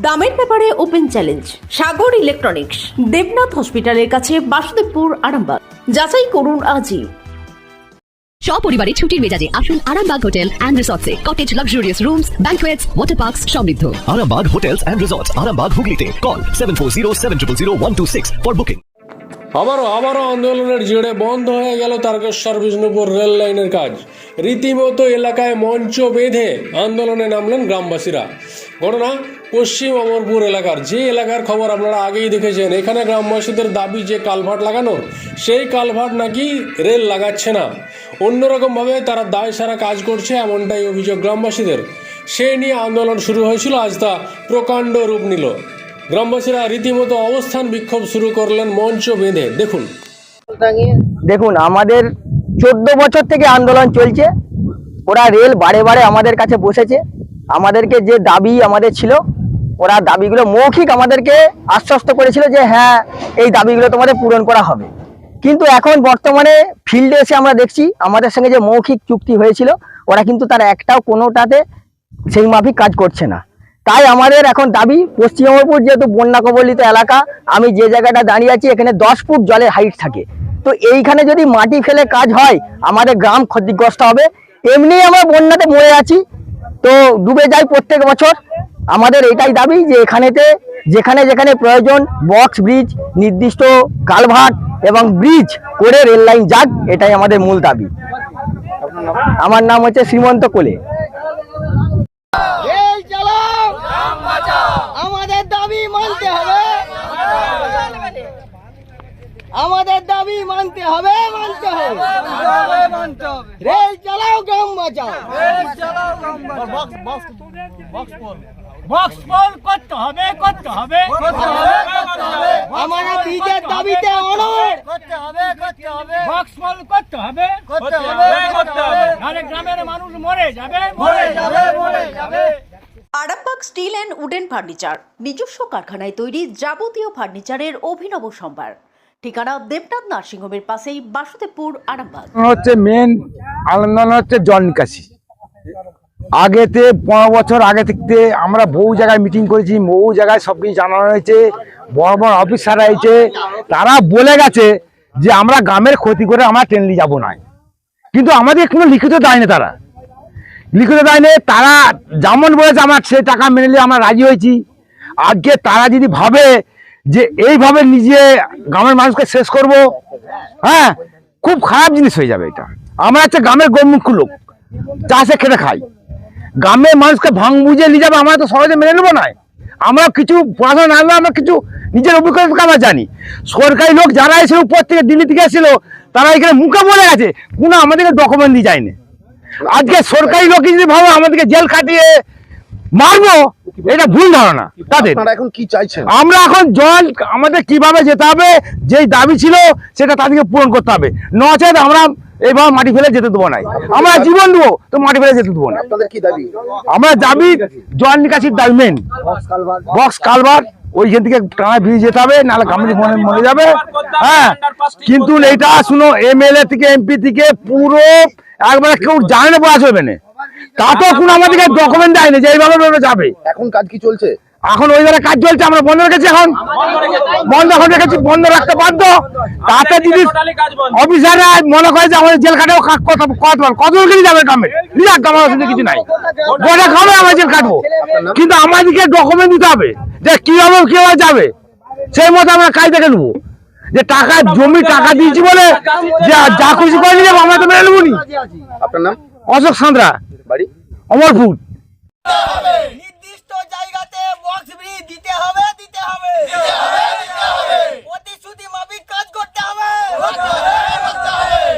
দামের ব্যাপারে open challenge Sagar electronics Debnath হসপিটালের কাছে বাসুদেবপুর আরামবাগ। যাচাই করুন আজই। সপরিবারে ছুটির মেজাজে আসুন Arambagh hotel and রিসর্টসে। Cottage luxurious rooms banquets water parks সমৃদ্ধ। Arambag Hotels and Resorts, Arambag Hooghly Call 740 for booking. আবারও আবারও আন্দোলনের জেরে বন্ধ হয়ে গেল তারকেশ্বর বিষ্ণুপুর রেল লাইনের কাজ। রীতিমতো এলাকায় মঞ্চ বেঁধে আন্দোলনে নামলেন গ্রামবাসীরা। ঘটনা পশ্চিম অমরপুর এলাকার, যে এলাকার খবর আপনারা আগেই দেখেছেন, এখানে গ্রামবাসীদের দাবি যে কালভার্ট লাগানোর সেই কালভার্ট নাকি রেল লাগাচ্ছে না। অন্যরকমভাবে তারা দায় সারা কাজ করছে, এমনটাই অভিযোগ গ্রামবাসীদের। সেই নিয়ে আন্দোলন শুরু হয়েছিল, আজ তা প্রকাণ্ড রূপ নিল। গ্রামবাসীরা রীতিমতো অবস্থান বিক্ষোভ শুরু করলেন, মঞ্চ বেঁধে। দেখুন। দেখুন, আমাদের চোদ্দ বছর থেকে আন্দোলন চলছে। ওরা রেল বারে বারে আমাদের কাছে বসেছে। আমাদেরকে যে দাবি আমাদের ছিল ওরা দাবিগুলো মৌখিক আমাদেরকে আশ্বস্ত করেছিল যে হ্যাঁ এই দাবিগুলো তোমাদের পূরণ করা হবে। কিন্তু এখন বর্তমানে ফিল্ডে এসে আমরা দেখছি আমাদের সঙ্গে যে মৌখিক চুক্তি হয়েছিল, ওরা কিন্তু তার একটাও কোনোটাতে সেই মাফিক কাজ করছে না। তাই আমাদের এখন দাবি পশ্চিমবঙ্গপুর যেহেতু বন্যা কবলিত এলাকা, আমি যে জায়গাটা দাঁড়িয়ে আছি এখানে দশ ফুট জলের হাইট থাকে। তো এইখানে যদি মাটি ফেলে কাজ হয়, আমাদের গ্রাম ক্ষতিগ্রস্ত হবে। এমনি আমরা বন্যাতে মরে আছি, তো ডুবে যাই প্রত্যেক বছর। আমাদের এটাই দাবি যে এখানেতে যেখানে যেখানে প্রয়োজন বক্স ব্রিজ নির্দিষ্ট কালভার্ট এবং ব্রিজ করে রেল লাইন যাক এটাই আমাদের মূল দাবি। আমার নাম হচ্ছে শ্রীমন্ত কোলে। আমাদের দাবি মানতে হবে। আমাদের দাবি মানতে হবে মানতে হবে। রেল চালাও গ্রাম বাঁচাও। আমরা বীজের দাবিতে অনড়। Arambagh steel and wooden furniture নিজস্ব কারখানায় তৈরি যাবতীয় ফার্নিচারের অভিনব সম্ভার। ঠিকানা দেবনাথ নার্সিংহোমের পাশেই বাসুদেবপুর আরামবাগ। হচ্ছে মেন আন্দোলন হচ্ছে জল নিকাশি। আগেতে, পনেরো বছর আগে থেকে আমরা বহু জায়গায় মিটিং করেছি, বহু জায়গায় সব কিছু জানানো হয়েছে, বড় বড় অফিসাররা হয়েছে তারা বলে গেছে যে আমরা গ্রামের ক্ষতি করে আমরা ট্রেনলি যাব না কিন্তু আমাদের কোনো লিখিত দেয়নি তারা। লিখিত দেয়নি তারা যেমন বলেছে আমার সেই টাকা মেনে নিয়ে আমরা রাজি হয়েছি। আজকে তারা যদি ভাবে যে এইভাবে নিজে গ্রামের মানুষকে শেষ করব হ্যাঁ খুব খারাপ জিনিস হয়ে যাবে এটা। আমরা হচ্ছে গ্রামের গরিবমুখ লোক চাষে খেতে খাই। গ্রামের মানুষকে ভাঙ বুঝে নিয়ে যাবে আমরা তো সহজে মেনে নেব না। আমরা কিছু পড়াশোনা না হলে আমরা কিছু নিজের অভিজ্ঞতা আমরা জানি। সরকারি লোক যারা এসে উপর থেকে দিল্লি থেকে এসেছিল তারা এখানে মুখে বলে গেছে কোনো আমাদেরকে ডকুমেন্ট দিয়ে যায়নি। আজকে সরকারি লোক যদি ভাবে আমাদেরকে জেল খাটিয়ে মারবো এটা ভুল ধারণা। তাদের। এখন কি চাইছেন? আমরা এখন জল আমাদের কীভাবে যেতে হবে যেই দাবি ছিল সেটা তাদেরকে পূরণ করতে হবে। নচেত আমরা এইভাবে মাটি ফেলে যেতে দেবো না। আমরা জীবন দেবো তো মাটি ফেলে যেতে দেবো না। আমরা দাবি জল নিকাশির দাবি মেন বক্স কালবার ওইখান থেকে টানা ভিড়ে যেতে হবে নাহলে গামলি মনে মরে যাবে। হ্যাঁ কিন্তু এটা শুনো এমএলএ থেকে এমপি থেকে পুরো একবারে কেউ জানে না বলা চলবে না। তাতেও কোনো আমাদেরকে ডকুমেন্ট দেয়নি যে এইভাবে যাবে। এখন কাজ কি চলছে? এখন ওই কাজ চলছে আমরা বন্ধ রেখেছি এখন। বন্ধ এখন রেখেছি বন্ধ রাখতে বাধ্য। তাতে যদি অফিসাররা মনে করে যে আমাদের জেল কাটাও কত কত লোকেরই যাবে গ্রামে? নিরাক আমার অসুবিধা কিছু নাই। গোটা গ্রামে আমরা জেল কাটবো কিন্তু আমাদেরকে ডকুমেন্ট দিতে হবে যে কীভাবে কীভাবে যাবে। সেই মতো আমরা কাজ দেখে নেব। যে টাকা জমি টাকা দিয়েছি বলে যে খুশি করে নিয়ে যাব আমরা তো মেনে নেব নি। আপনার নাম? অশোক সাঁতরা। বাড়ি? অমরপুর নির্দিষ্ট জায়গাতে বক্স ব্রিজ দিতে হবে দিতে হবে। প্রতিশ্রুতি মাফিক কাজ করতে হবে।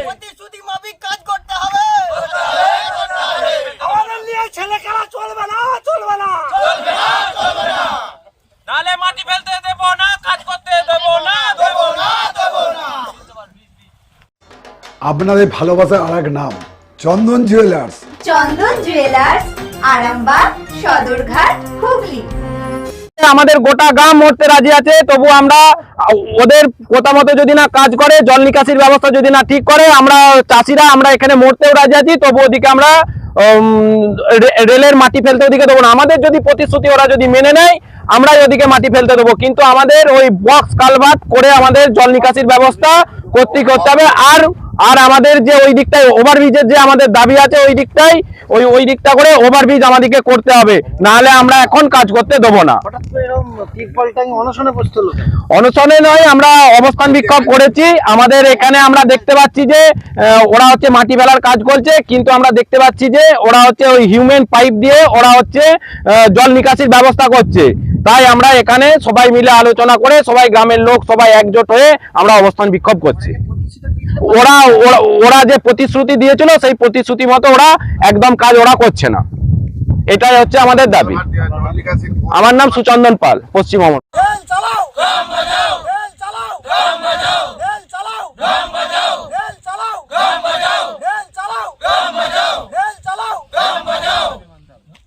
প্রতিশ্রুতি মাফিক কাজ করতে হবে। আমাদের নিয়ে ছেলে খেলা চলবে না। চলবে না নালে মাটি ফেলতে দেবো না কাজ করতে দেবো না দেবো না দেবো না। আপনাদের ভালোবাসার আর এক নাম চন্দন জুয়েলার্স। চন্দন জুয়েলার্স আরামবাগ সদরঘাট হুগলি। আমাদের গোটা গ্রাম মরতে রাজি আছে, তবু আমরা, ওদের কথা মতো যদি না কাজ করে, জল নিকাশির ব্যবস্থা যদি না ঠিক করে, আমরা চাষিরা, আমরা এখানে মরতেও রাজি আছি, তবু ওদিকে আমরা রেলের মাটি ফেলতে ওদিকে দেবো না। আমাদের যদি প্রতিশ্রুতি, ওরা যদি মেনে নেয়, আমরাই ওদিকে মাটি ফেলতে দেবো। কিন্তু আমাদের ওই বক্স কালভার্ট করে আমাদের জল নিকাশির ব্যবস্থা করতে করতে হবে। আর আর আমাদের যে ওই দিকটায় ওভারব্রিজের যে আমাদের দাবি আছে ওই দিকটাই ওই ওই দিকটা করে ওভারব্রিজ আমাদেরকে করতে হবে। নাহলে আমরা এখন কাজ করতে দেবো না। অনশনে নয় আমরা অবস্থান বিক্ষোভ করেছি। আমাদের এখানে আমরা দেখতে পাচ্ছি যে ওরা হচ্ছে মাটি বেলার কাজ করছে কিন্তু আমরা দেখতে পাচ্ছি যে ওরা হচ্ছে ওই হিউম্যান পাইপ দিয়ে ওরা হচ্ছে জল নিকাশির ব্যবস্থা করছে। তাই আমরা এখানে সবাই মিলে আলোচনা করে সবাই গ্রামের লোক সবাই একজোট হয়ে আমরা অবস্থান বিক্ষোভ করছি। ওরা, ওরা- যে প্রতিশ্রুতি দিয়েছিল, সেই প্রতিশ্রুতি মতো ওরা একদম কাজ ওরা করছে না। এটাই হচ্ছে আমাদের দাবি। আমার নাম সুচন্দন পাল পশ্চিমবঙ্গ রেল চালাও গ্রাম বাঁচাও রেল চালাও গ্রাম বাঁচাও রেল চালাও গ্রাম বাঁচাও রেল চালাও গ্রাম বাঁচাও রেল চালাও গ্রাম বাঁচাও রেল চালাও গ্রাম বাঁচাও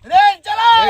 রেল চালাও